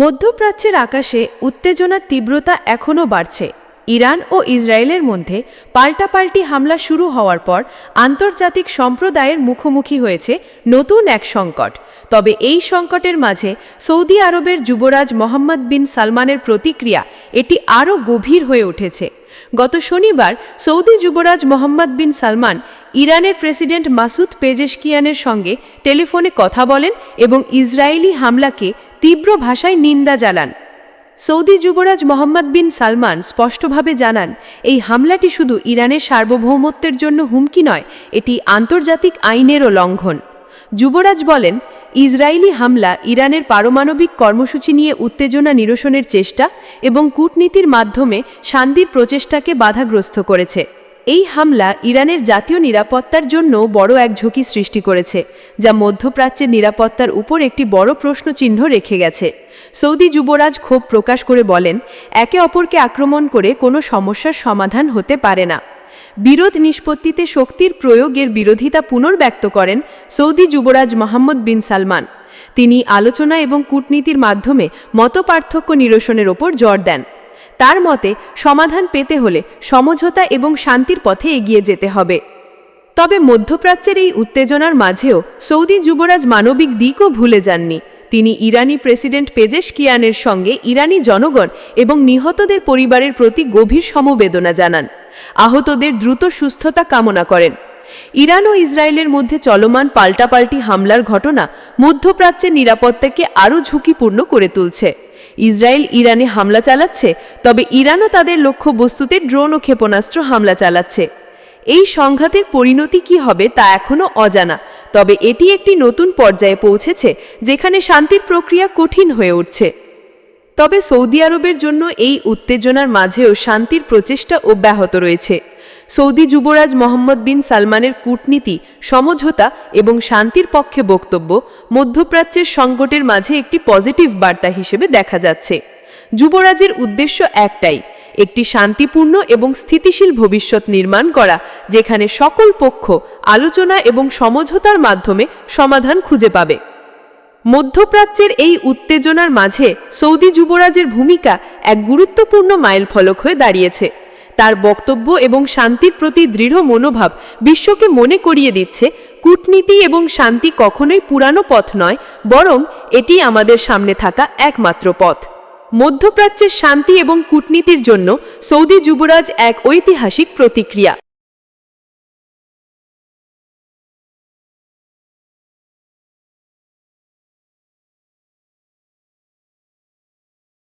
মধ্যপ্রাচ্যের আকাশে উত্তেজনার তীব্রতা এখনও বাড়ছে। ইরান ও ইসরায়েলের মধ্যে পাল্টাপাল্টি হামলা শুরু হওয়ার পর আন্তর্জাতিক সম্প্রদায়ের মুখোমুখি হয়েছে নতুন এক সংকট। তবে এই সংকটের মাঝে সৌদি আরবের যুবরাজ মোহাম্মদ বিন সালমানের প্রতিক্রিয়া এটি আরও গভীর হয়ে উঠেছে। গত শনিবার সৌদি যুবরাজ মোহাম্মদ বিন সালমান ইরানের প্রেসিডেন্ট মাসুদ পেজেশকিয়ানের সঙ্গে টেলিফোনে কথা বলেন এবং ইসরায়েলি হামলাকে তীব্র ভাষায় নিন্দা জানান। সৌদি যুবরাজ মোহাম্মদ বিন সালমান স্পষ্টভাবে জানান, এই হামলাটি শুধু ইরানের সার্বভৌমত্বের জন্য হুমকি নয়, এটি আন্তর্জাতিক আইনেরও লঙ্ঘন। যুবরাজ বলেন ইসরায়েলি হামলা ইরানের পারমাণবিক কর্মসূচি নিয়ে উত্তেজনা নিরসনের চেষ্টা এবং কূটনীতির মাধ্যমে শান্তির প্রচেষ্টাকে বাধাগ্রস্ত করেছে। এই হামলা ইরানের জাতীয় নিরাপত্তার জন্য বড় এক ঝুঁকি সৃষ্টি করেছে, যা মধ্যপ্রাচ্যের নিরাপত্তার উপর একটি বড় প্রশ্নচিহ্ন রেখে গেছে। সৌদি যুবরাজ ক্ষোভ প্রকাশ করে বলেন, একে অপরকে আক্রমণ করে কোনো সমস্যার সমাধান হতে পারে না। বিরোধ নিষ্পত্তিতে শক্তির প্রয়োগের বিরোধিতা পুনর্ব্যক্ত করেন সৌদি যুবরাজ মোহাম্মদ বিন সালমান। তিনি আলোচনা এবং কূটনীতির মাধ্যমে মতপার্থক্য নিরসনের ওপর জোর দেন। তার মতে, সমাধান পেতে হলে সমঝোতা এবং শান্তির পথে এগিয়ে যেতে হবে। তবে মধ্যপ্রাচ্যের এই উত্তেজনার মাঝেও সৌদি যুবরাজ মানবিক দিকও ভুলে যাননি। তিনি ইরানি প্রেসিডেন্ট পেজেশ কিয়ানের সঙ্গে ইরানি জনগণ এবং নিহতদের পরিবারের প্রতি গভীর সমবেদনা জানান। আহতদের দ্রুত সুস্থতা কামনা করেন। ইরান ও ইসরায়েলের মধ্যে চলমান পাল্টাপাল্টি হামলার ঘটনা মধ্যপ্রাচ্যের নিরাপত্তাকে আরও ঝুঁকিপূর্ণ করে তুলছে। ইসরায়েল ইরানে হামলা চালাচ্ছে, তবে ইরানও তাদের লক্ষ্যবস্তুতে ড্রোন ও ক্ষেপণাস্ত্র হামলা চালাচ্ছে। এই সংঘাতের পরিণতি কি হবে তা এখনও অজানা। তবে এটি একটি নতুন পর্যায়ে পৌঁছেছে যেখানে শান্তির প্রক্রিয়া কঠিন হয়ে উঠছে। তবে সৌদি আরবের জন্য এই উত্তেজনার মাঝেও শান্তির প্রচেষ্টা অব্যাহত রয়েছে। সৌদি যুবরাজ মোহাম্মদ বিন সালমানের কূটনীতি, সমঝোতা এবং শান্তির পক্ষে বক্তব্য মধ্যপ্রাচ্যের সংকটের মাঝে একটি পজিটিভ বার্তা হিসেবে দেখা যাচ্ছে। যুবরাজের উদ্দেশ্য একটাই একটি শান্তিপূর্ণ এবং স্থিতিশীল ভবিষ্যৎ নির্মাণ করা, যেখানে সকল পক্ষ, আলোচনা এবং সমঝোতার মাধ্যমে সমাধান খুঁজে পাবে। মধ্যপ্রাচ্যের এই উত্তেজনার মাঝে সৌদি যুবরাজের ভূমিকা এক গুরুত্বপূর্ণ মাইলফলক হয়ে দাঁড়িয়েছে। তার বক্তব্য এবং শান্তির প্রতি দৃঢ় মনোভাব বিশ্বকে মনে করিয়ে দিচ্ছে, কূটনীতি এবং শান্তি কখনোই পুরানো পথ নয়, বরং এটি আমাদের সামনে থাকা একমাত্র পথ। মধ্যপ্রাচ্যের শান্তি এবং কূটনীতির জন্য সৌদি যুবরাজ এক ঐতিহাসিক প্রতিক্রিয়া।